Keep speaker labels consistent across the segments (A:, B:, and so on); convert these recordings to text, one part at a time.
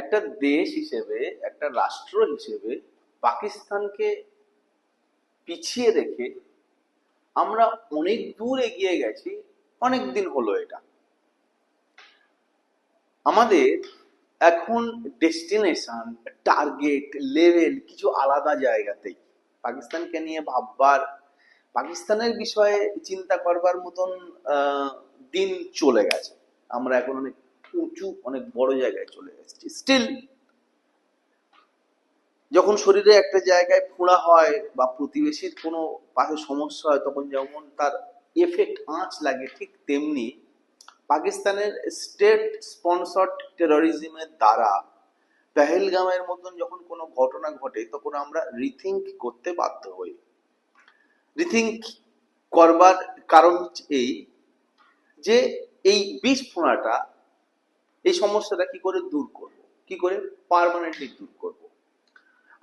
A: একটা দেশ হিসেবে, একটা রাষ্ট্র হিসেবে পাকিস্তানকে পিছিয়ে রেখে আমরা অনেক দূর এগিয়ে গেছি, অনেক দিন হলো এটা। আমাদের এখন ডেস্টিনেশন, টার্গেট, লেভেল কিছু আলাদা জায়গাতেই। পাকিস্তানকে নিয়ে ভাববার, পাকিস্তানের বিষয়ে চিন্তা করবার মতন দিন চলে গেছে। আমরা এখন অনেক উঁচু অনেক বড় জায়গায় চলে এসেছি। স্টিল যখন শরীরে একটা জায়গায় ফোঁড়া হয় বা প্রতিবেশীর কোনো পাশে সমস্যা হয়, তখন যেমন তার এফেক্ট আঁচ লাগে, ঠিক তেমনি পাকিস্তানের স্টেট স্পন্সর্ড টেরোরিজমের দ্বারা পেহেলগামের মতন যখন কোনো ঘটনা ঘটে, তখন আমরা রিথিঙ্ক করতে বাধ্য হই। রিথিঙ্ক করবার কারণ এই যে, এই বিষ ফোঁড়াটা এই সমস্যাটা কি করে দূর করব? কি করে পার্মানেন্টলি দূর করব?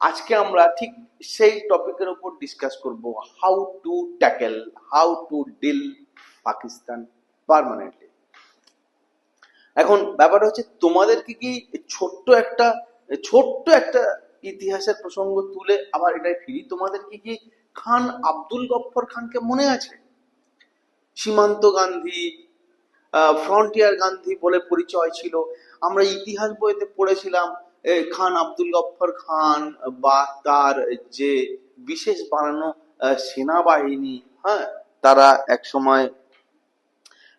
A: আজকে আমরা ঠিক সেই টপিকের উপর ডিসকাস করব how to tackle how to deal Pakistan permanently এখন ব্যাপারটা হচ্ছে তোমাদেরকে কি ছোট্ট একটা ছোট্ট একটা ইতিহাসের প্রসঙ্গ তুলে আবার এটাই ফিরি? তোমাদের কি কি খান আব্দুল গফফর খানকে মনে আছে? সীমান্ত গান্ধী ফ্রন্টিয়ার গান্ধী বলে পরিচয় ছিল। আমরা ইতিহাস বইতে পড়েছিলাম খান আব্দুল গফফর খান বা তার যে বিশেষ বানানো সেনাবাহিনী হ্যাঁ তারা এক সময়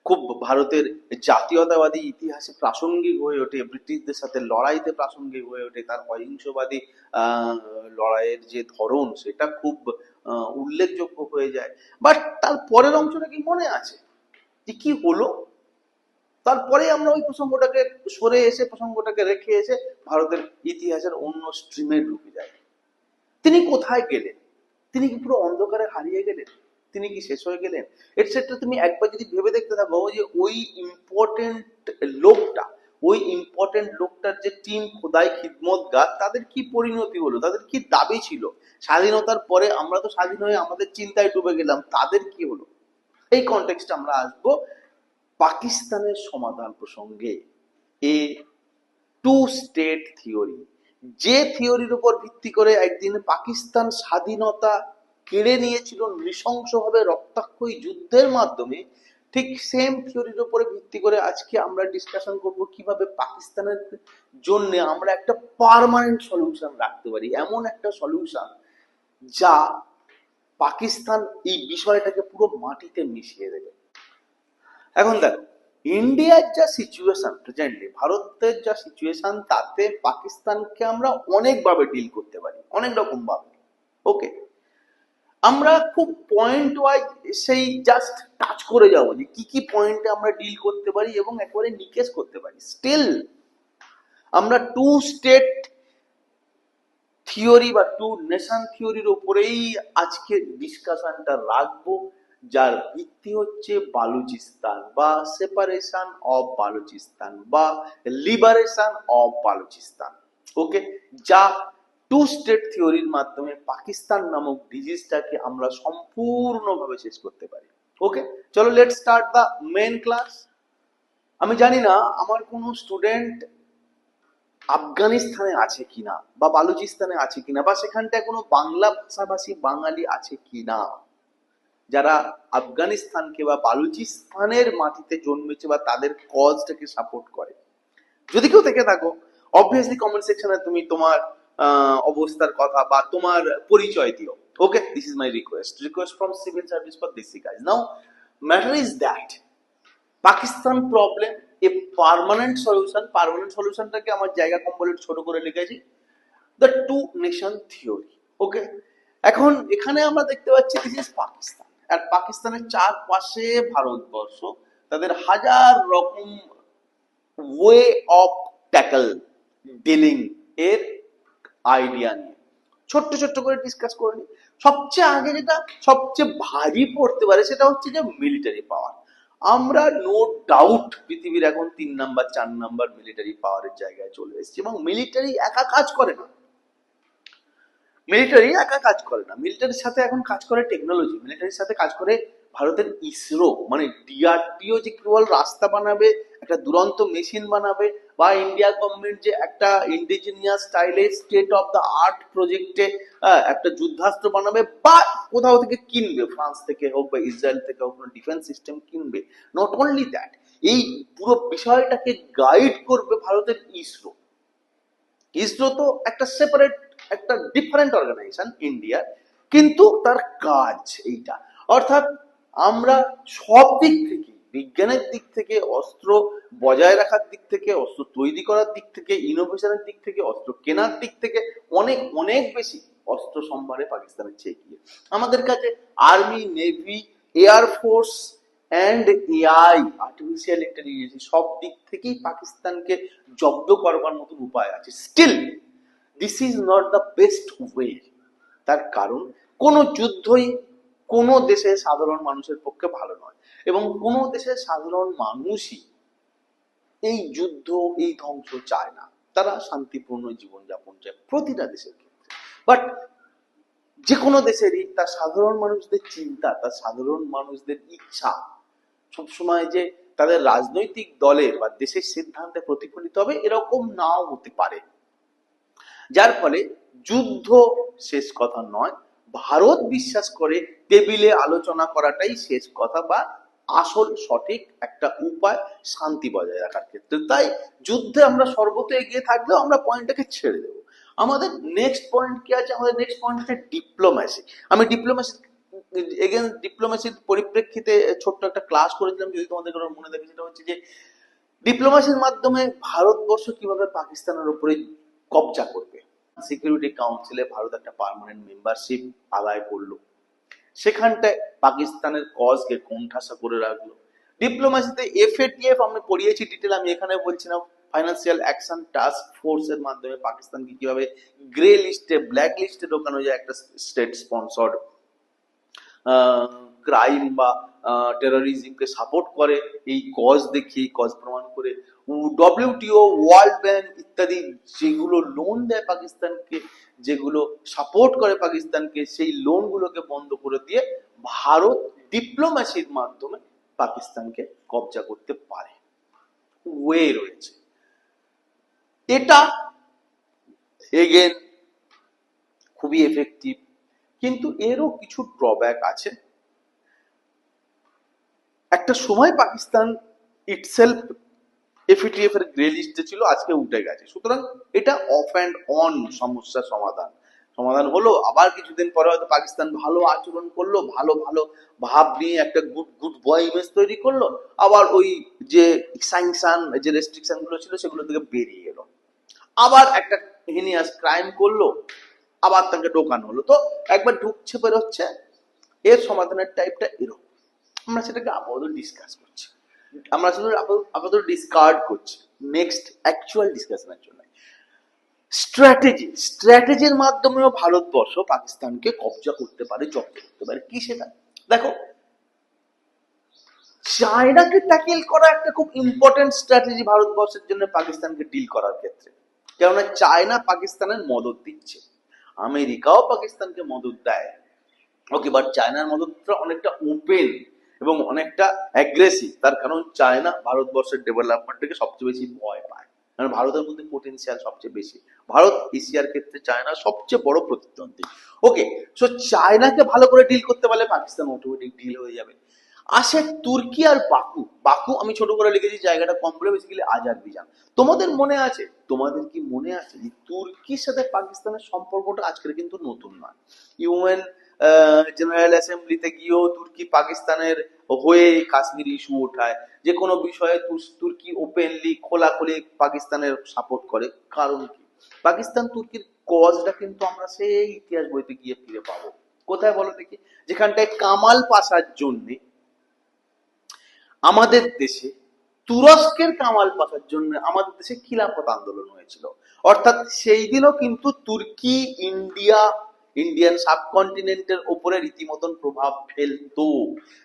A: খুব ভারতের জাতীয়তাবাদী ইতিহাসে প্রাসঙ্গিক হয়ে ওঠে, ব্রিটিশদের সাথে লড়াইতে প্রাসঙ্গিক হয়ে ওঠে তার অহিংসবাদী লড়াইয়ের যে ধরন সেটা খুব উল্লেখযোগ্য হয়ে যায়। বাট তার পরের অংশটা কি মনে আছে? যে কি হলো? তারপরে আমরা ওই প্রসঙ্গটাকে সরে এসে, প্রসঙ্গটাকে রেখে এসে ভারতের ইতিহাসের অন্য স্ট্রিমে ঢুকে যায় তিনি কোথায় গেলেন? তিনি কি পুরো অন্ধকারে হারিয়ে গেলেন? তিনি কি শেষ হয়ে গেলেন? এটসেট্রা তুমি একবার যদি ভেবে দেখতে থাকো যে ওই ইম্পর্টেন্ট লোকটা, ওই ইম্পর্টেন্ট লোকটার যে টিম খোদাই খিদমত গাছ, তাদের কি পরিণতি হলো? তাদের কি দাবি ছিল? স্বাধীনতার পরে আমরা তো স্বাধীন হয়ে আমাদের চিন্তায় ডুবে গেলাম, তাদের কি হলো? এই কনটেক্সটে আমরা আসব। পাকিস্তানের সমাধান প্রসঙ্গে এ টু স্টেট থিওরি যে থিওরির উপর ভিত্তি করে একদিন পাকিস্তান স্বাধীনতা কেড়ে নিয়েছিল নৃশংসভাবে রক্তাক্ষয়ী যুদ্ধের মাধ্যমে, ঠিক সেম থিওরির উপরে ভিত্তি করে আজকে আমরা ডিসকাশন করব কীভাবে পাকিস্তানের জন্য আমরা একটা পার্মানেন্ট সলিউশন রাখতে পারি, এমন একটা সলিউশন যা পাকিস্তান এই বিষয়টাকে পুরো মাটিতে মিশিয়ে দেবে। এখন দেখো ইন্ডিয়ার যা সিচুয়েশন প্রেজেন্টলি ভারতের যা সিচুয়েশন তাতে পাকিস্তানকে আমরা অনেকভাবে ডিল করতে পারি, অনেক রকম ভাবে ওকে আমরা খুব পয়েন্ট ওয়াইজ সেই জাস্ট টাচ করে যাব যে কি কি পয়েন্টে আমরা ডিল করতে পারি এবং একেবারে নিকেশ করতে পারি। স্টিল আমরা টু স্টেট থিওরি বা টু নেশন থিওরির উপরেই আজকে ডিসকাশনটা রাখব। যার ভিত্তি হচ্ছে বালুচিস্তান বা সেপারেশন অফ বালুচিস্তান বা লিবারেশন অফ বালুচিস্তান। ওকে যা টু স্টেট থিওরির মাধ্যমে পাকিস্তান নামক ডিজিজটাকে আমরা সম্পূর্ণভাবে শেষ করতে পারি। ওকে চলো let start the main class আমি জানি না, আমার কোনো স্টুডেন্ট আফগানিস্তানে আছে কিনা বা বালুচিস্তানে আছে কিনা বা সেখানটায় কোনো বাংলা ভাষাভাষী বাঙালি আছে কিনা। যারা আফগানিস্তানকে বা বালুচিস্তানের মাটিতে জন্মেছে বা তাদের কজটাকে সাপোর্ট করে। যদি কেউ থেকে থাকো অবভিয়াসলি কমেন্ট সেকশনে তুমি তোমার অবস্থার কথা বা তোমার পরিচয় দিও। Okay this is my request request from civil service for this guys now matter is that Pakistan problem a permanent solution permanent সলিউশনটাকে আমার জায়গা কম বলে ছোট করে লিখেছি। The two nation theory okay এখন এখানে আমরা দেখতে পাচ্ছি দিস ইজ পাকিস্তান আর পাকিস্তানের চারপাশে ভারতবর্ষ, তাদের হাজার রকম ওয়ে অফ ট্যাকল ডিলিং এর আইডিয়া নিয়ে। ছোট্ট ছোট্ট করে ডিসকাস করে নিই। সবচেয়ে আগে যেটা সবচেয়ে ভারী পড়তে পারে সেটা হচ্ছে যে মিলিটারি পাওয়ার আমরা নো ডাউট পৃথিবীর এখন তিন নাম্বার চার নাম্বার মিলিটারি পাওয়ারের জায়গায় চলে এসেছি এবং মিলিটারি একা কাজ করে না। মিলিটারি একা কাজ করে না। মিলিটারির সাথে এখন কাজ করে টেকনোলজি মিলিটারির সাথে কাজ করে ভারতের ইসরো মানে ডিআরডিও যে কেবল রাস্তা বানাবে, একটা দুরন্ত মেশিন বানাবে, বা ইন্ডিয়া গভর্নমেন্ট যে একটা ইন্ডিজিনিয়াস স্টাইলে স্টেট অফ দ্য আর্ট প্রজেক্টে একটা যুদ্ধাস্ত্র বানাবে, বা কোথাও থেকে কিনবে ফ্রান্স থেকে হোক বা ইসরায়েল থেকে হোক ডিফেন্স সিস্টেম কিনবে। নট অনলি দ্যাট এই পুরো বিষয়টাকে গাইড করবে ভারতের ইসরো ইসরো তো একটা সেপারেট একটা ডিফারেন্ট অর্গানাইজেশন ইন্ডিয়ার কিন্তু তার কাজ এইটা। অর্থাৎ আমরা সব দিক থেকে, বিজ্ঞানের দিক থেকে, অস্ত্র বজায় রাখার দিক থেকে, অস্ত্র তৈরি করার দিক থেকে ইনোভেশনের দিক থেকে, অস্ত্র কেনার দিক থেকে অনেক অনেক বেশি অস্ত্র সম্ভারে পাকিস্তানের চেয়ে এগিয়ে। আমাদের কাছে army navy air force and AI artificial intelligence সব দিক থেকেই পাকিস্তানকে জব্দ করবার মতো উপায় আছে। Still this is not the best way তার কারণ, কোনো যুদ্ধই কোনো দেশের সাধারণ মানুষের পক্ষে ভালো নয়। এবং কোনো দেশের সাধারণ মানুষই এই যুদ্ধ, এই ধ্বংস চায় না। তারা শান্তিপূর্ণ জীবনযাপন চায় প্রতিটা দেশের ক্ষেত্রে। বাট যে কোনো দেশেরই তার সাধারণ মানুষদের চিন্তা, তার সাধারণ মানুষদের ইচ্ছা, সবসময় যে তাদের রাজনৈতিক দলের বা দেশের সিদ্ধান্তে প্রতিফলিত হবে, এরকম নাও হতে পারে। যার ফলে যুদ্ধ শেষ কথা নয়, ভারত বিশ্বাস করে টেবিলে আলোচনা করাটাই শেষ কথা বা আসল সঠিক একটা উপায় শান্তি বজায় রাখার ক্ষেত্রে। তাই যুদ্ধে আমরা সর্বত এগিয়ে থাকলেও আমরা পয়েন্টটাকে ছেড়ে দেবো। আমাদের নেক্সট পয়েন্ট কি আছে? আমাদের নেক্সট পয়েন্ট হচ্ছে ডিপ্লোম্যাসি আমি ডিপ্লোম্যাসি এগেন ডিপ্লোম্যাসির পরিপ্রেক্ষিতে ছোট্ট একটা ক্লাস করেছিলাম, যদি তোমাদের কারোর মনে থাকে, সেটা হচ্ছে যে ডিপ্লোম্যাসির মাধ্যমে ভারতবর্ষ কীভাবে পাকিস্তানের উপরে কবজা করবে। সিকিউরিটি কাউন্সিলে ভারত একটা পার্মানেন্ট মেম্বারশিপ আদায় করল। সেখানটায় পাকিস্তানের কজকে কোণঠাসা করে রাখল। ডিপ্লোম্যাসিতে এফএটিএফ আমি পড়িয়েছি ডিটেল আমি এখানে বলছি না ফাইন্যান্সিয়াল অ্যাকশন টাস্ক ফোর্স এর মাধ্যমে পাকিস্তানকে কীভাবে গ্রে লিস্টে ব্ল্যাক লিস্টে ঢোকানো যায়, একটা স্টেট স্পন্সর্ড ক্রাইম বা টেরোরিজমকে সাপোর্ট করে, এই কজ দেখিয়ে কজ প্রমাণ করে। ডব্লিউটিও ওয়ার্ল্ড ব্যাংক ইত্যাদি যেগুলো লোন দেয় পাকিস্তানকে, যেগুলো সাপোর্ট করে পাকিস্তানকে, সেই লোনগুলোকে বন্ধ করে দিয়ে ভারত ডিপ্লোম্যাসির মাধ্যমে পাকিস্তানকে কবজা করতে পারে। ওয়ে রয়েছে। এটা এগেন খুবই এফেক্টিভ কিন্তু এরও কিছু ড্রব্যাক আছে। একটা সময় পাকিস্তান ইটসেলফ এফিটিএফ এর গ্রে লিস্টে ছিল, আজকে উঠে গেছে। সুতরাং এটা অফ অ্যান্ড অন সমস্যা সমাধান। সমাধান হলো, আবার কিছুদিন পরে হয়তো পাকিস্তান ভালো আচরণ করল, ভালো ভালো ভাব নিয়ে একটা গুড গুড বয় ইমেজ তৈরি করল, আবার ওই যে স্যাংশন যে রেস্ট্রিকশনগুলো ছিল, সেগুলো থেকে বেরিয়ে এলো। আবার একটা হিনিয়াস ক্রাইম করল, আবার তাকে ঢোকানো হলো। তো একবার ঢুকছে, বেরোচ্ছে, এর সমাধানের টাইপটা এরকম। আমরা সেটাকে আপাতত ডিসকাস করছি। আমরা শুধু আপাতত- ডিসকার্ড করছি। নেক্সট অ্যাকচুয়াল ডিসকাশনের জন্য। স্ট্র্যাটেজি স্ট্র্যাটেজির মাধ্যমেও ভারতবর্ষ পাকিস্তানকে কবজা করতে পারে, জব্দ করতে পারে। কি সেটা? দেখো চায়নাকে ট্যাকেল করা একটা খুব ইম্পর্টেন্ট স্ট্র্যাটেজি ভারতবর্ষের জন্য পাকিস্তানকে ডিল করার ক্ষেত্রে। কেননা চায়না পাকিস্তানের মদত দিচ্ছে। আমেরিকাও পাকিস্তানকে মদত দেয়। ওকে বাট চায়নার মদতটা অনেকটা ওপেন এবং অনেকটা অ্যাগ্রেসিভ তার কারণ চায়না ভারতবর্ষের ডেভেলপমেন্টকে সবচেয়ে বেশি ভয় পায়। কারণ ভারতের মধ্যে পোটেনশিয়াল সবচেয়ে বেশি। ভারত এশিয়ার ক্ষেত্রে চায়না সবচেয়ে বড় প্রতিদ্বন্দ্বী। ওকে সো চায়নাকে ভালো করে ডিল করতে পারলে পাকিস্তান অটোমেটিক ডিল হয়ে যাবে। আসে তুর্কি আর বাকু। বাকু আমি ছোট করে লিখেছি, জায়গাটা কম করে বলে বেসিক্যালি আজারবিজান তোমাদের মনে আছে? তোমাদের কি মনে আছে যে তুর্কির সাথে পাকিস্তানের সম্পর্কটা আজকের কিন্তু নতুন নয়? ইউএন জেনারেল অ্যাসেম্বলিতে গিয়েও তুর্কি পাকিস্তানের হয়ে কাশ্মীর ইস্যু ওঠায় যে কোনো বিষয়ে তুর্কি ওপেনলি খোলাখুলি পাকিস্তানের সাপোর্ট করে। কারণ কি? পাকিস্তান, তুর্কির কজটা কিন্তু আমরা সেই ইতিহাস বইতে গিয়ে ফিরে পাবো। কোথায় বলো দেখি? যেখানটায় কামাল পাশার জন্যে আমাদের দেশে, তুরস্কের কামাল পাশার জন্য আমাদের দেশে খিলাফত আন্দোলন হয়েছিল। অর্থাৎ সেই দিনও কিন্তু তুর্কি, ইন্ডিয়া ইন্ডিয়ান সাবকন্টিনেন্টের উপরে রীতিমতন প্রভাব ফেলতো।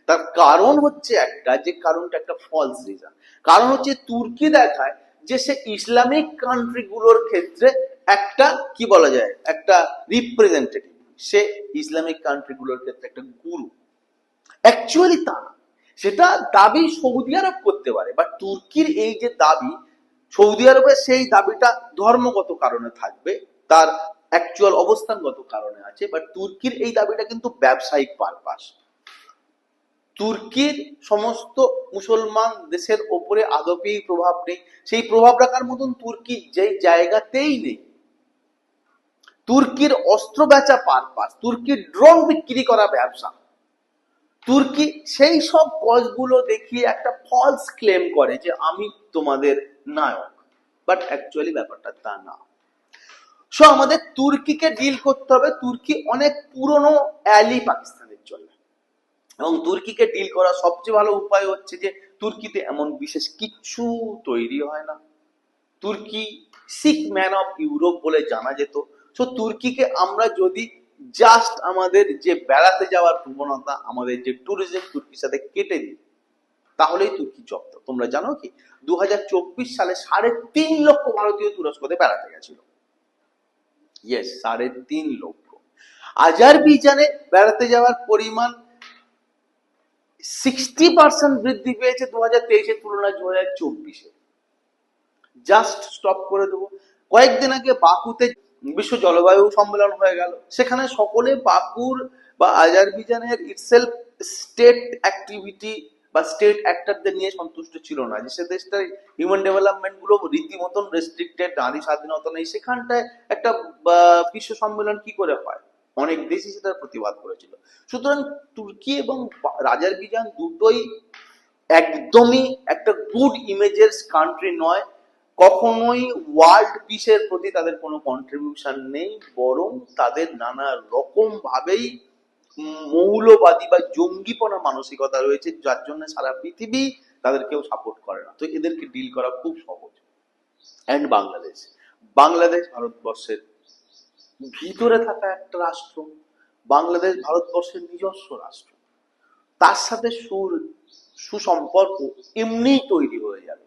A: তার কারণ হচ্ছে একটা, যে কারণটা একটা ফলস রিজন কারণ হচ্ছে তুর্কি দেখায় যে সে ইসলামিক কান্ট্রি গুলোর ক্ষেত্রে একটা, কি বলা যায়, একটা রিপ্রেজেন্টেটিভ সে ইসলামিক কান্ট্রি গুলোর ক্ষেত্রে একটা গুরু। অ্যাকচুয়ালি তা সেটা দাবি সৌদি আরব করতে পারে বা তুর্কির এই যে দাবি, সৌদি আরবে সেই দাবিটা ধর্মগত কারণে থাকবে। তার অ্যাকচুয়াল অবস্থানগত কারণে আছে বাট তুর্কির এই দাবিটা কিন্তু ব্যবসায়িক পারপাস তুর্কির সমস্ত মুসলমান দেশের ওপরে আদপেই প্রভাব নেই, সেই প্রভাব রাখার মতন? তুর্কি যেই জায়গাতেই নেই। তুর্কির অস্ত্র বেচা পারপাস তুর্কির ড্রোন বিক্রি করা ব্যবসা। তুর্কি সেই সব কজগুলো দেখিয়ে একটা ফলস ক্লেম করে যে আমি তোমাদের নায়ক। বাট অ্যাকচুয়ালি ব্যাপারটা তা না। সো আমাদের তুর্কিকে ডিল করতে হবে তুর্কি অনেক পুরনো অ্যালি পাকিস্তানের জন্য। এবং তুর্কিকে ডিল করার সবচেয়ে ভালো উপায় হচ্ছে যে, তুর্কিতে এমন বিশেষ কিচ্ছু তৈরি হয় না। তুর্কি সিক ম্যান অফ ইউরোপ বলে জানা যেত। সো তুর্কিকে আমরা যদি জাস্ট আমাদের যে বেড়াতে যাওয়ার প্রবণতা, আমাদের যে ট্যুরিজম তুর্কির সাথে কেটে দিই, তাহলেই তুর্কি জব্দ। তোমরা জানো কি? দু হাজার চব্বিশ সালে সাড়ে তিন লক্ষ ভারতীয় তুরস্কতে বেড়াতে গেছিল। ইয়েস সাড়ে তিন লক্ষ। বেড়াতে যাওয়ার পরিমাণ সিক্সটি পার্সেন্ট বৃদ্ধি পেয়েছে দু হাজার তেইশের তুলনায় দু হাজার চব্বিশে। জাস্ট স্টপ করে দেবো। কয়েকদিন আগে বাকুতে বিশ্ব জলবায়ু সম্মেলন হয়ে গেল। সেখানে সকলে বাকুর বা আজারবিজানের ইটসেলফ স্টেট অ্যাক্টিভিটি বা স্টেট অ্যাক্টরদের নিয়ে সন্তুষ্ট ছিল না। যে সে দেশটার হিউম্যান ডেভেলপমেন্টগুলো রীতিমতন রেস্ট্রিক্টেড নারী স্বাধীনতা নেই, সেখানটায় একটা বিশ্ব সম্মেলন কি করে হয়? অনেক দেশই সেটার প্রতিবাদ করেছিল। সুতরাং তুর্কি এবং রাজার আজারবিজান দুটোই একদমই একটা গুড ইমেজের কান্ট্রি নয়। কখনোই ওয়ার্ল্ড পিসের প্রতি তাদের কোনো কন্ট্রিবিউশন নেই, বরং তাদের নানা রকম ভাবেই মৌলবাদী বা জঙ্গিপনা মানসিকতা রয়েছে, যার জন্য সারা পৃথিবী তাদের কেউ সাপোর্ট করে না। তো এদেরকে ডিল করা খুব সহজ। অ্যান্ড বাংলাদেশ। বাংলাদেশ ভারতবর্ষের ভিতরে থাকা একটা রাষ্ট্র। বাংলাদেশ ভারতবর্ষের নিজস্ব রাষ্ট্র। তার সাথে সুর, সুসম্পর্ক এমনিই তৈরি হয়ে যাবে।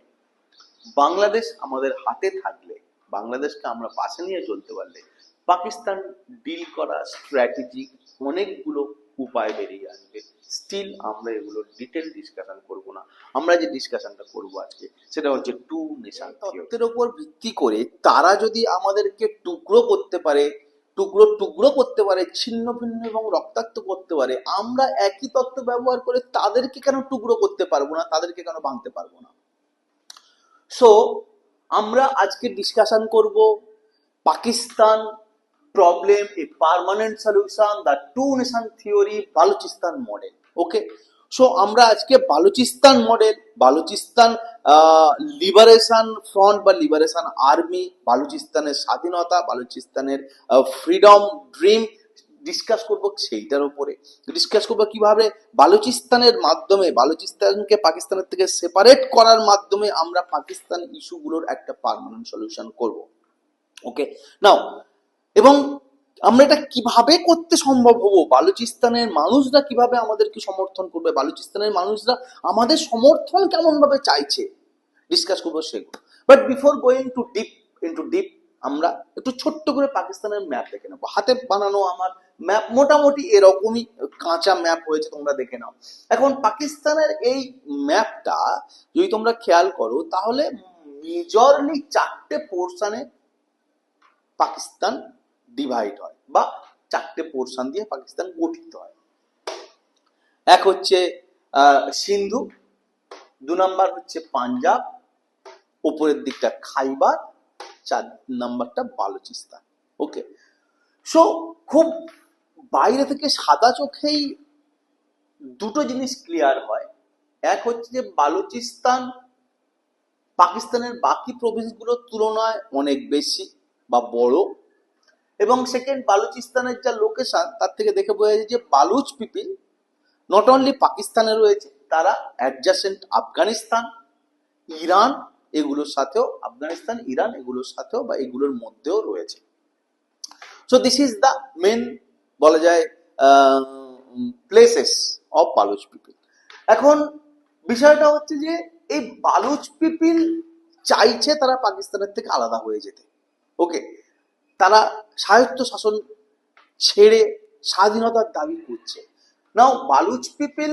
A: বাংলাদেশ আমাদের হাতে থাকলে, বাংলাদেশকে আমরা পাশে নিয়ে চলতে পারলে, পাকিস্তান ডিল করা স্ট্র্যাটেজি অনেকগুলো উপায় বেরিয়ে আসবে। স্টিল আমরা এগুলো ডিটেল ডিসকাশন করব না। আমরা যে ডিসকাশনটা করব আজকে, সেটা হচ্ছে টু নেশন তত্ত্বের উপর ভিত্তি করে তারা যদি আমাদেরকে টুকরো করতে পারে, টুকরো টুকরো করতে পারে, ছিন্ন ভিন্ন এবং রক্তাক্ত করতে পারে, আমরা একই তত্ত্ব ব্যবহার করে তাদেরকে কেন টুকরো করতে পারব না, তাদেরকে কেন ভাঙতে পারব না? সো আমরা আজকে ডিসকাশন করব Pakistan problem a permanent solution the two nation theory Balochistan model okay so আমরা আজকে Balochistan model Balochistan liberation front বা লিবারেশন আর্মি বালুচিস্তানের স্বাধীনতা বালুচিস্তানের ফ্রিডম ড্রিম ডিসকাস করব সেইটার উপরে। ডিসকাস করব কীভাবে? বালুচিস্তানের মাধ্যমে বালুচিস্তানকে পাকিস্তানের থেকে সেপারেট করার মাধ্যমে আমরা পাকিস্তান ইস্যুগুলোর একটা পার্মানেন্ট সলিউশন করব। ওকে নাও এবং আমরা এটা কীভাবে করতে সম্ভব হব? বালুচিস্তানের মানুষরা কীভাবে আমাদেরকে সমর্থন করবে? বালুচিস্তানের মানুষরা আমাদের সমর্থন কেমন ভাবে চাইছে? ডিসকাস করব সেগুলো। But before going to deep into deep আমরা একটু ছোট্ট করে পাকিস্তানের ম্যাপ দেখে নেব। হাতে বানানো আমার ম্যাপ মোটামুটি এরকমই, কাঁচা ম্যাপ হয়েছে, তোমরা দেখে নাও। এখন পাকিস্তানের এই ম্যাপটা যদি তোমরা খেয়াল করো, তাহলে মেজরলি চারটে পোর্শনে পাকিস্তান ডিভাইড হয় বা চারটে পোর্শন দিয়ে পাকিস্তান গঠিত হয়। এক হচ্ছে সিন্ধু, দু নাম্বার হচ্ছে পাঞ্জাব, উপরের দিকটা খাইবার, চার নাম্বারটা বালুচিস্তান। ওকে সো খুব বাইরে থেকে সাদা চোখেই দুটো জিনিস ক্লিয়ার হয়। এক হচ্ছে যে বালুচিস্তান, পাকিস্তানের বাকি প্রভিন্সগুলোর তুলনায় অনেক বেশি বা বড়। এবং সেকেন্ড বালুচিস্তানের যা লোকেশন তার থেকে দেখে বোঝা যায় যে বালুচ পিপিল নট অনলি পাকিস্তানে রয়েছে, তারা অ্যাডজাসেন্ট আফগানিস্তান, ইরান এগুলোর সাথেও, আফগানিস্তান, ইরান এগুলোর সাথেও বা এগুলোর মধ্যেও রয়েছে। So this is the main বলা যায় প্লেসেস অফ বালুচ পিপিল এখন বিষয়টা হচ্ছে যে, এই বালুচ পিপিল চাইছে তারা পাকিস্তানের থেকে আলাদা হয়ে যেতে। ওকে তারা স্বায়ত্ত শাসন ছেড়ে স্বাধীনতার দাবি করছে। নাও বালুচ পিপল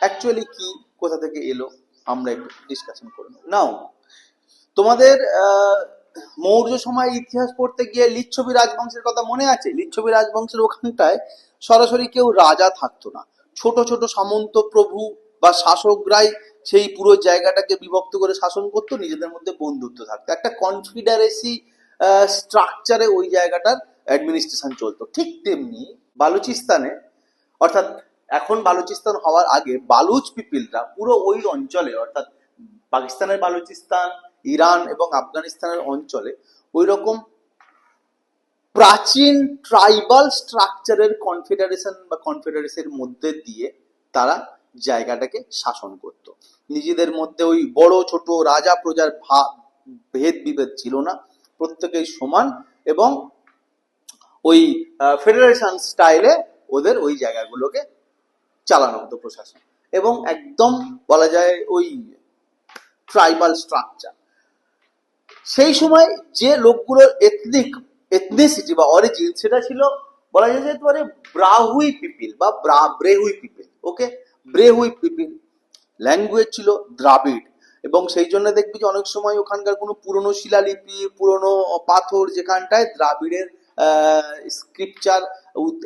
A: অ্যাকচুয়ালি কি? কোথা থেকে এলো? আমরা একটু ডিসকাশন করে নেব। নাও তোমাদের মৌর্য সময় ইতিহাস পড়তে গিয়ে লিচ্ছবি রাজবংশের কথা মনে আছে? লিচ্ছবি রাজবংশের ওখানটায় সরাসরি কেউ রাজা থাকতো না। ছোট ছোট সামন্ত প্রভু বা শাসকরাই সেই পুরো জায়গাটাকে বিভক্ত করে শাসন করতো, নিজেদের মধ্যে বন্ধুত্ব থাকতো। একটা কনফিডারেসি স্ট্রাকচারে ওই জায়গাটার অ্যাডমিনিস্ট্রেশন চলতো। ঠিক তেমনি বালুচিস্তানে, অর্থাৎ এখন বালুচিস্তান হওয়ার আগে বালুচ পিপিলরা পুরো ওই অঞ্চলে, অর্থাৎ পাকিস্তানের বালুচিস্তান, ইরান এবং আফগানিস্তানের অঞ্চলে ওই রকম প্রাচীন ট্রাইবাল স্ট্রাকচারের কনফেডারেশন বা কনফেডারেশনের মধ্যে দিয়ে তারা জায়গাটাকে শাসন করত। নিজেদের মধ্যে ওই বড়, ছোট রাজা প্রজার ভেদ বিভেদ ছিল না। প্রত্যেকেই সমান এবং ওই ফেডারেশন স্টাইলে ওদের ওই জায়গাগুলোকে চালানো হতো প্রশাসন। এবং একদম বলা যায় ওই ট্রাইবাল স্ট্রাকচার সেই সময় যে লোকগুলোর এথনিক এথনিসিটি বা অরিজিন সেটা ছিল, বলা যায় যেতে পারে ব্রাহুই পিপিল বা bra- Brahui people okay Brahui people. Language ছিল দ্রাবিড়। এবং সেই জন্য দেখবি যে অনেক সময় ওখানকার কোনো পুরনো শিলালিপি, পুরনো পাথর যেখানটায় দ্রাবিড়ের স্ক্রিপচার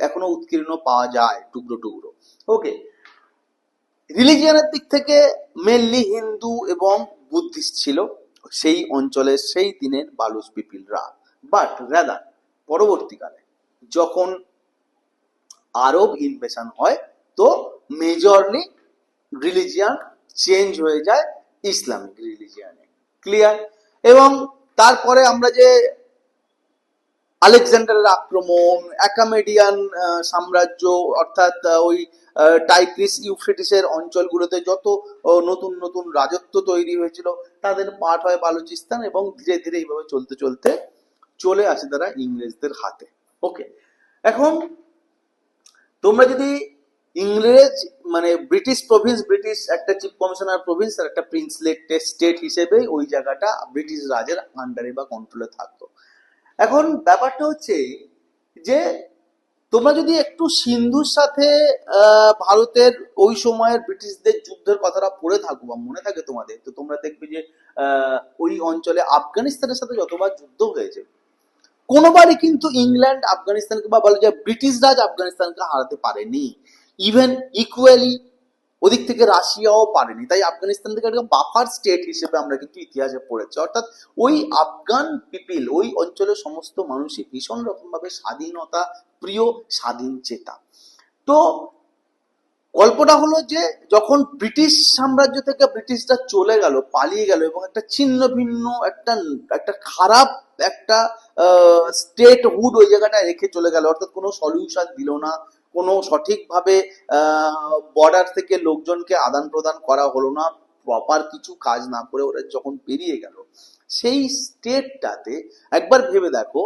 A: এখনও উৎকীর্ণ পাওয়া যায় টুকরো টুকরো। ওকে রিলিজিয়ানের দিক থেকে মেনলি হিন্দু এবং বুদ্ধিস্ট ছিল। সেই অঞ্চলের সেই দিনের বালুচ পিপিলরা। বাট রাদার পরবর্তীকালে যখন আরব ইনভেশন হয়, তো মেজরলি রিলিজিয়ান চেঞ্জ হয়ে যায়। ইসলামিক রিলিজিয়ানে ক্লিয়ার এবং তারপরে আমরা যে আলেকজান্ডারের আক্রমণ অ্যাকামেডিয়ান সাম্রাজ্য, অর্থাৎ ওই টাইগ্রিস ইউফ্রেটিসের অঞ্চলগুলোতে যত নতুন নতুন রাজত্ব তৈরি হয়েছিল, তাদের পার্ট হয় বালুচিস্তান এবং ধীরে ধীরে এইভাবে চলতে চলতে চলে আসে তারা ইংরেজদের হাতে। ওকে এখন তোমরা যদি ইংরেজ মানে ব্রিটিশ প্রভিন্স ব্রিটিশ একটা চিফ কমিশনার প্রভিন্স আর একটা প্রিন্সলেট স্টেট হিসেবে ওই জায়গাটা ব্রিটিশ রাজের আন্ডারে বা কন্ট্রোলে থাকতো। এখন ব্যাপারটা হচ্ছে যে তোমরা যদি একটু সিন্ধুর সাথে ভারতের ওই সময়ের ব্রিটিশদের যুদ্ধের কথাটা পড়ে থাকো বা মনে থাকে তোমাদের, তো তোমরা দেখবে যে ওই অঞ্চলে আফগানিস্তানের সাথে যতবার যুদ্ধ হয়েছে, কোনোবারই কিন্তু ইংল্যান্ড আফগানিস্তানকে বা বলা যে ব্রিটিশ রাজ আফগানিস্তানকে হারাতে পারেনি। ইভেন ইকুয়ালি ওদিক থেকে রাশিয়াও পারেনি। তাই আফগানিস্তান থেকে একটা বাফার স্টেট হিসেবে আমরা কিন্তু ইতিহাসে পড়েছি। অর্থাৎ ওই আফগান পিপিল ওই অঞ্চলের সমস্ত মানুষই ভীষণ রকমভাবে স্বাধীনতা প্রিয়, স্বাধীন চেতা। তো গল্পটা হলো যে যখন ব্রিটিশ সাম্রাজ্য থেকে ব্রিটিশরা চলে গেল, পালিয়ে গেল এবং একটা ছিন্ন ভিন্ন একটা একটা খারাপ একটা স্টেট হুড ওই জায়গাটায় রেখে চলে গেল। অর্থাৎ কোনো সলিউশন দিল না কোনো সঠিকভাবে বর্ডার থেকে লোকজনকে আদান প্রদান করা হলো না প্রপার কিছু কাজ না করে ওরা যখন বেরিয়ে গেল, সেই স্টেটটাতে একবার ভেবে দেখো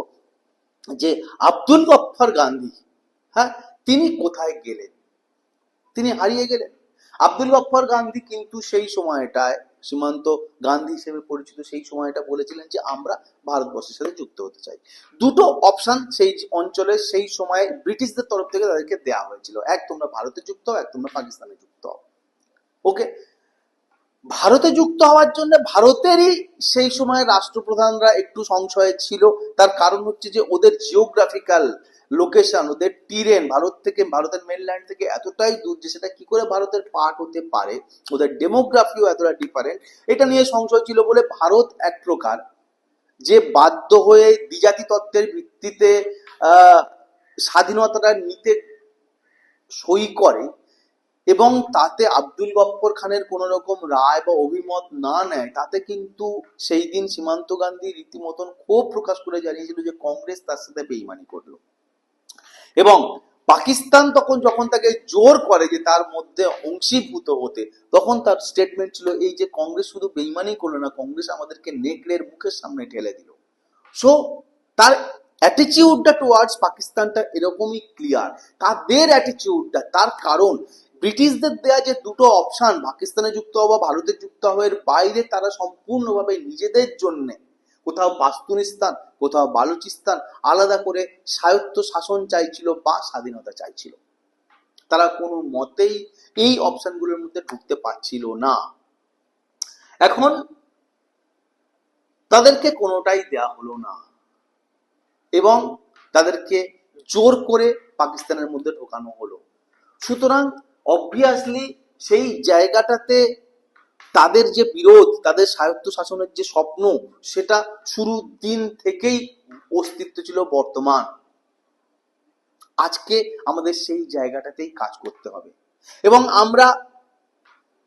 A: যে আব্দুল গফফর গান্ধী হ্যাঁ তিনি কোথায় গেলেন? তিনি হারিয়ে গেলেন। আব্দুল গফফর গান্ধী কিন্তু সেই সময়টায় সীমান্ত গান্ধী হিসেবে পরিচিত সেই সময়টা বলেছিলেন যে আমরা ভারতবর্ষের সাথে যুক্ত হতে চাই। দুটো অপশান সেই অঞ্চলে সেই সময় ব্রিটিশদের তরফ থেকে তাদেরকে দেওয়া হয়েছিল। এক তোমরা ভারতে যুক্ত হও, এক তোমরা পাকিস্তানে যুক্ত হও। ওকে ভারতে যুক্ত হওয়ার জন্য ভারতেরই সেই সময় রাষ্ট্রপ্রধানরা একটু সংশয়ে ছিল। তার কারণ হচ্ছে যে ওদের জিওগ্রাফিক্যাল লোকেশন ওদের টিরেন ভারত থেকে, ভারতের মেনল্যান্ড থেকে এতটাই দূর যে সেটা কি করে ভারতের পার্ট হতে পারে, ওদের ডেমোগ্রাফিও এতটা ডিফারেন্ট এটা নিয়ে সংশয় ছিল বলে ভারত এক প্রকার যে বাধ্য হয়ে দ্বিজাতি তত্ত্বের ভিত্তিতে স্বাধীনতাটা নিতে সই করে এবং তাতে আব্দুল গফফর খানের কোন রকম রায় বা অভিমত না নেয়, তাতে কিন্তু সেই দিন সীমান্ত গান্ধী রীতিমতন ক্ষোভ প্রকাশ করে জানিয়েছিল যে কংগ্রেস তার সাথে বেইমানি করল। এবং পাকিস্তান তখন যখন তাকে জোর করে যে তার মধ্যে অংশীভূত হতে, তখন তার স্টেটমেন্ট ছিল এই যে কংগ্রেস শুধু বেইমানি করল না, কংগ্রেস আমাদেরকে নেকড়ের মুখের সামনে ঠেলে দিল। সো তার অ্যাটিচিউডটা টুয়ার্ডস পাকিস্তানটা এরকমই ক্লিয়ার তাদের অ্যাটিচিউডটা তার কারণ ব্রিটিশদের দেয়া যে দুটো অপশন পাকিস্তানে যুক্ত হওয়া ভারতে যুক্ত হওয়ার বাইরে তারা সম্পূর্ণভাবে নিজেদের জন্য কোথাও পাস্তুনিস্তান কোথাও বালুচিস্তান আলাদা করে স্বায়ত্ত শাসন চাইছিল বা স্বাধীনতা চাইছিল। তারা কোনো মতেই এই অপশনগুলোর মধ্যে ঢুকতে পারছিল না। এখন তাদেরকে কোনোটাই দেয়া হলো না এবং তাদেরকে জোর করে পাকিস্তানের মধ্যে ঢোকানো হলো। সুতরাং অবভিয়াসলি সেই জায়গাটাতে তাদের যে বিরোধ, তাদের স্বায়ত্ত শাসনের যে স্বপ্ন, সেটা শুরুর দিন থেকেই অস্তিত্ব ছিল বর্তমান। আজকে আমাদের সেই জায়গাটাতেই কাজ করতে হবে। এবং আমরা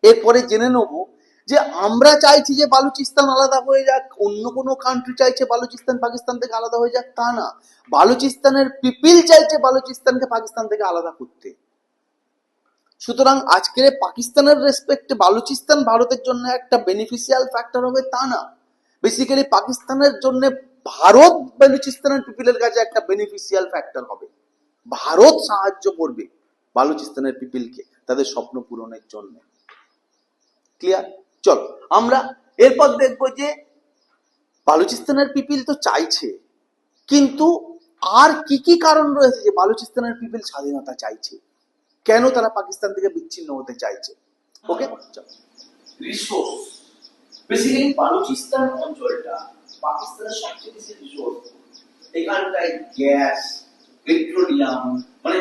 A: এরপরে জেনে নেব যে আমরা চাইছি যে বালুচিস্তান আলাদা হয়ে যাক, অন্য কোনো কান্ট্রি চাইছে বালুচিস্তান পাকিস্তান থেকে আলাদা হয়ে যাক, তা না। বালুচিস্তানের পিপিল চাইছে বালুচিস্তানকে পাকিস্তান থেকে আলাদা করতে। সুতরাং আজকের পাকিস্তানের রেসপেক্টে বালুচিস্তান ভারতের জন্য একটা বেনিফিশিয়াল ফ্যাক্টর হবে তা না। বেসিক্যালি পাকিস্তানের জন্য ভারত বালুচিস্তানের পিপিলের কাছে একটা বেনিফিশিয়াল ফ্যাক্টর হবে। ভারত সাহায্য করবে বালুচিস্তানের পিপিলকে তাদের স্বপ্ন পূরণের জন্য। ক্লিয়ার চলো, আমরা এরপর দেখব যে বালুচিস্তানের পিপিল তো চাইছে, কিন্তু আর কি কি কারণ রয়েছে যে বালুচিস্তানের পিপিল স্বাধীনতা চাইছে? কেন তারা পাকিস্তান থেকে বিচ্ছিন্ন হতে চাইছে? ওকে
B: বেসিক্যালি বালুচিস্তান অঞ্চলটা পাকিস্তানের মানে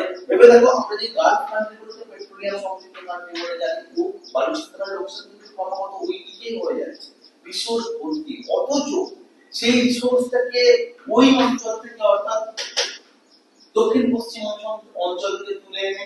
B: দিকেই হয়ে যাচ্ছে। রিসোর্স অথচ সেই রিসোর্সটাকে ওই অঞ্চল থেকে অর্থাৎ দক্ষিণ পশ্চিম অঞ্চল থেকে তুলে এনে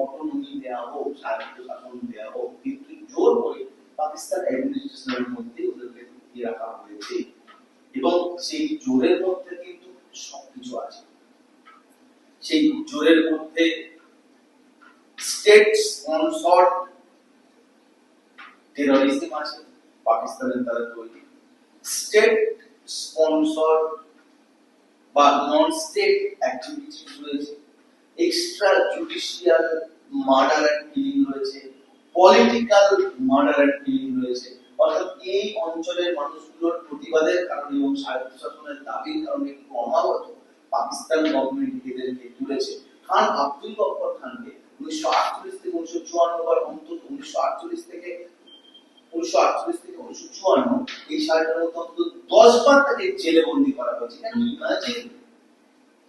B: অটোনমি দেওয়া হোক স্বায়ত্ত শাসন দেওয়া হোক কিন্তু জোর করে পাকিস্তান অ্যাডমিনিস্ট্রেশনের মধ্যে ওদেরকে ঢুকিয়ে রাখা হয়েছে। এবং সেই জোরের মধ্যে কিন্তু সবকিছু আছে। সেই জোরের মধ্যে স্টেট স্পন্সর্ড টেররিজম আছে, পাকিস্তানের দ্বারা তৈরি। স্টেট স্পন্সর্ড বা নন স্টেট অ্যাক্টিভিটিস রয়েছে। Extra judicial murder and killing রয়েছে পলিটিক্যাল মার্ডার অ্যান্ড কিলিং রয়েছে। অর্থাৎ এই অঞ্চলের মানুষগুলোর প্রতিবাদের কারণে এবং স্বায়ত্তশাসনের দাবির কারণে ক্রমাগত পাকিস্তান গভর্নমেন্ট এদেরকে তুলেছে। খান আব্দুল গফর খানকে উনিশশো আটচল্লিশ থেকে উনিশশো চুয়ান্ন অন্তত উনিশশো আটচল্লিশ থেকে উনিশশো আটচল্লিশ থেকে উনিশশো চুয়ান্ন এই সালটার মধ্যে অন্তত দশ বার তাকে জেলে বন্দি করা হয়েছে। ইমাজিন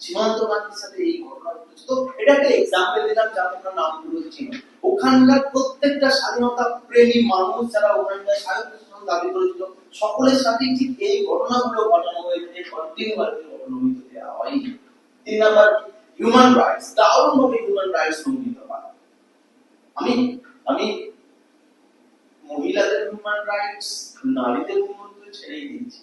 B: সীমান্ত গান্ধীর সাথে এই ঘটনা ঘটেছে। তো এটা একটা এক্সাম্পল দিলাম যা তোমরা নামগুলো চিনো। ওখানকার প্রত্যেকটা স্বাধীনতা প্রেমী মানুষ যারা ওখানকার স্বাধীনতা দাবি করেছিল, সকলের সাথে ঠিক এই ঘটনাগুলো ঘটানো হয়েছে কন্টিনিউয়াসলি ঘটনা দেওয়া হয়নি। তিন নাম্বার হিউম্যান রাইটস দারুণ ভাবে হিউম্যান রাইটস লঙ্ঘিত হয় আমি আমি মহিলাদের হিউম্যান রাইটস নারীদের হিউম্যান ছেড়েই দিয়েছি।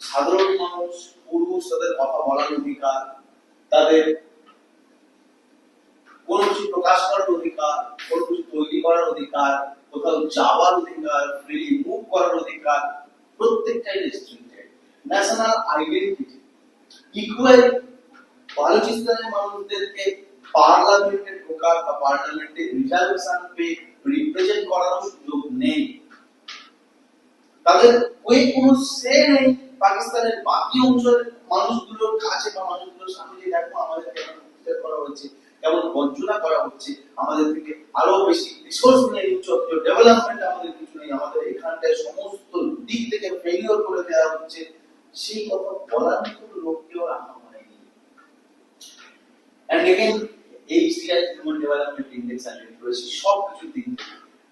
B: সাধারণ মানুষ পুরুষ তাদের কথা বলার অধিকার, তাদের কোন কিছু প্রকাশ করার অধিকার, কোন কিছু তৈরি করার অধিকার, কোথাও যাওয়ার অধিকার ফ্রিলি মুভ করার অধিকার, প্রত্যেকটাই রেস্ট্রিক্টেড ন্যাশনাল আইডেন্টিটি ইকুয়াল বালুচিস্তানের মানুষদেরকে পার্লামেন্টে ঢোকার বা পার্লামেন্টে রিজার্ভেশন পেয়ে রিপ্রেজেন্ট করার সুযোগ নেই। তাদের ওই কোনো সে নেই। পাকিস্তানের বাকি অঞ্চলের মানুষগুলোর কাছে বা মানুষগুলোর সামনে যে দেখো আমাদের করা হচ্ছে, কেমন বঞ্চনা করা হচ্ছে, আমাদের থেকে আরও বেশি রিসোর্স নেই উচ্চ ডেভেলপমেন্ট আমাদের কিছু নেই, আমাদের এখানটায় সমস্ত দিক থেকে ফেলিওর করে দেওয়া হচ্ছে। সেই কথা বলার মতো লোককেও রাখা হয়নি and again HDI human development index and literacy সব কিছু দিক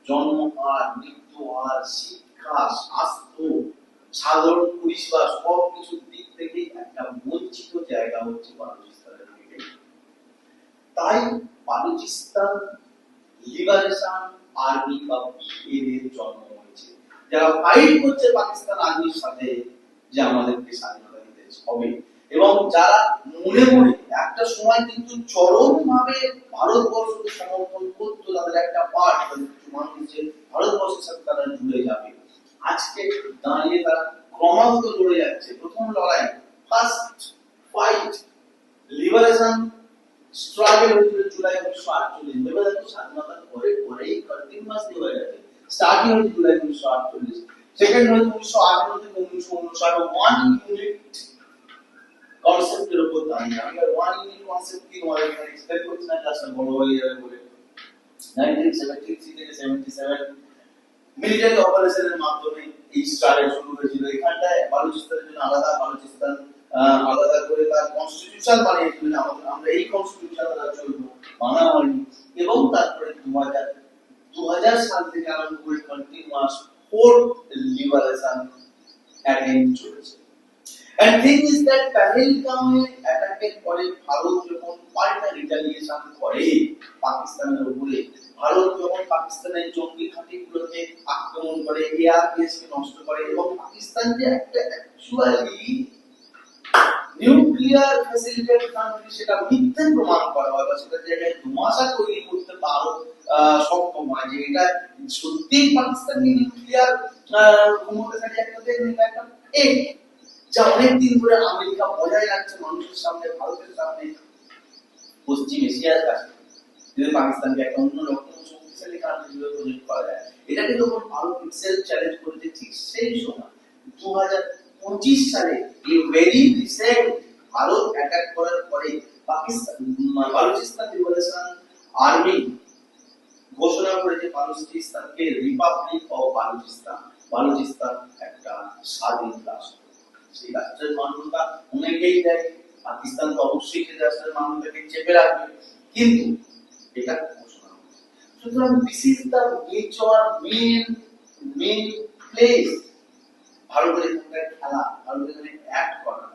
B: জন্ম হার মৃত্যু, হার, শিক্ষা, স্বাস্থ্য সাধারণ পরিষেবা সব কিছুর দিক থেকে একটা বঞ্চিত জায়গা হচ্ছে বালুচিস্তানের দিকে। তাই বালুচিস্তান লিবারেশন আর্মি বা এর জন্ম হয়েছে। যারা ফাইট করছে পাকিস্তান আর্মির সাথে যে আমাদেরকে স্বাধীনতা দিতে হবে। এবং যারা মনে মনে একটা সময় কিন্তু চরম ভাবে ভারতবর্ষকে সমর্থন করতো, তাদের একটা পার্ট মানুষ যে ভারতবর্ষের সাথে তারা জুড়ে যাবে। আজকে দাঁড়িয়ে তারা ক্রমাগত লড়ে যাচ্ছে। প্রথম লড়াই ফার্স্ট ফাইট লিবারেশন স্ট্রাগল হয়েছিল জুলাই উনিশশো আটচল্লিশ। দেখো স্বাধীনতার পরে, পরেই কন্টিনিউয়াসলি হয়ে গেছে। স্টার্টিং হয়েছে জুলাই উনিশশো আটচল্লিশ। সেকেন্ড হয়েছে উনিশশো আঠারো থেকে উনিশশো উনষাট। ওয়ান ইউনিট কনসেপ্টের উপর দাঁড়িয়ে। আমি ওয়ান ইউনিট কনসেপ্ট কি তোমাদের এক্সপ্লেন করছি না ক্লাসটা বড় হয়ে যাবে বলে। 1973 থেকে 77 মিলিটারি অপারেশনের মাধ্যমে এই স্টারে শুরু হয়েছিল এখানটায়। বালুচিস্তানের জন্য আলাদা, বালুচিস্তান আলাদা করে তার কনস্টিটিউশন বানিয়েছিলেন আমাদের আমরা এই কনস্টিটিউশন দ্বারা চলবো বানা হয়নি। এবং তারপরে দু হাজার দু হাজার সাল থেকে আরম্ভ করে কন্টিনিউয়াস ফোর্থ লিবারেশন অ্যাটেম্প চলেছে। And thing is that পেহেলগাঁওয়ে অ্যাটাকের পরে ভারত যখন পাল্টা রিটালিয়েশন করে পাকিস্তানের উপরে। ভারত যখন পাকিস্তানের জঙ্গি ঘাঁটিগুলোতে আক্রমণ করে, এয়ার নষ্ট করে এবং পাকিস্তান যে একটা অ্যাকচুয়ালি নিউক্লিয়ার ফ্যাসিলিটেড কান্ট্রি সেটা মিথ্যে প্রমাণ করা হয় বা সেটা জায়গায় ধোঁয়াশা তৈরি করতে পারো সক্ষম হয় যে এটা সত্যিই পাকিস্তানি নিউক্লিয়ার ক্ষমতাশালী একটা দেশ এটা একটা এক যা অনেকদিন ধরে আমেরিকা বজায় রাখছে মানুষের সামনে, ভারতের সামনে। পশ্চিম এশিয়ার কাছে। যদি পাকিস্তানকে একটা অন্য রকম শক্তিশালী কারণে প্রজেক্ট করা যায় এটাকে যখন ভারত ইটসেলফ চ্যালেঞ্জ করেছে সেই সময় দু হাজার পঁচিশ সালে এই ভেরি রিসেন্ট ভারত অ্যাটাক করার পরে Pakistan um, Balochistan liberation army ঘোষণা করেছে বালুচিস্তানকে রিপাবলিক অফ বালুচিস্তান। বালুচিস্তান একটা স্বাধীন রাষ্ট্র। সেই রাষ্ট্রের মান্যতা অনেকেই দেয়। পাকিস্তান তো অবশ্যই সেই রাষ্ট্রের মান্যতাকে চেপে রাখবে। কিন্তু এটা ঘোষণা সুতরাং this is the main main place ভারতের এখানকার খেলা, ভারতের এখানে অ্যাক্ট করা।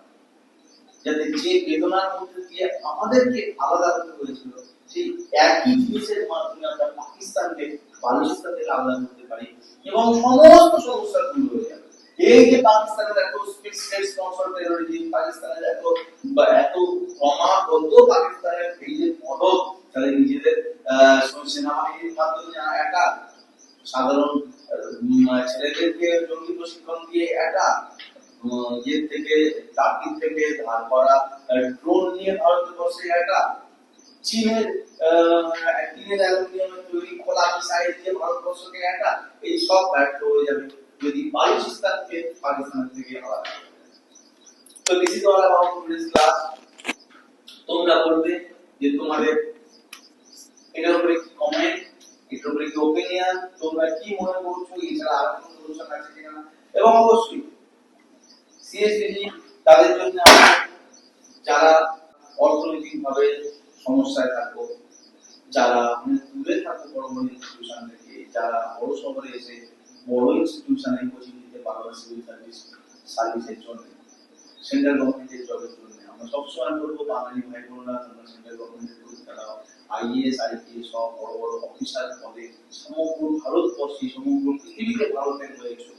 B: যাতে যে বেদনার মধ্যে দিয়ে আমাদেরকে আলাদা হতে হয়েছিল, সেই একই জিনিসের মাধ্যমে আমরা পাকিস্তানকে বালুচিস্তান থেকে আলাদা করতে পারি এবং সমস্ত সমস্যা দূর হয়ে যাবে। এই যে পাকিস্তানের এত স্টেট স্পন্সর টেরোরিজম পাকিস্তানের এত বা এত ক্রমাগত পাকিস্তানের এই যে পদক তাদের নিজেদের সেনাবাহিনীর মাধ্যমে একা, সাধারণ ছেলেদেরকে জঙ্গি প্রশিক্ষণ দিয়ে একা ইয়ে থেকে টার্কি থেকে ধার করা ড্রোন নিয়ে ভারতবর্ষে একা, চীনের চীনের অ্যালুমিনিয়ামের তৈরি খোলা মিসাইল দিয়ে ভারতবর্ষকে একা, এই সব ব্যর্থ হয়ে যাবে। যদি বালুচিস্তানকে পাকিস্তান থেকে আলাদা তো দিস অল অ্যাবাউট ক্লাস তোমরা বলবে যে তোমাদের এটার উপরে কি কমেন্ট এটার উপরে কি ওপিনিয়ন তোমরা কি মনে করছ, এছাড়া আর কোনো সলিউশন আছে কিনা? এবং অবশ্যই সিএসডিজি তাদের জন্য যারা অর্থনৈতিক ভাবে সমস্যায় থাকো যারা অনেক দূরে থাকো বড় বড় ইনস্টিটিউশন থেকে, যারা বড় শহরে এসে বড় ইনস্টিটিউশনে কোচিং দিতে পারো সিভিল সার্ভিস সার্ভিসের জন্য। সেন্ট্রাল গভর্নমেন্টের জবের জন্য। আমরা সবসময় বলব, বাঙালি ভাই বোনরা, তোমরা সেন্ট্রাল গভর্নমেন্টের পরীক্ষা দাও। আইএস আইপিএস সব বড় বড় অফিসার পদে সমগ্র ভারতবর্ষে, সমগ্র পৃথিবীতে ভারতের রয়েছে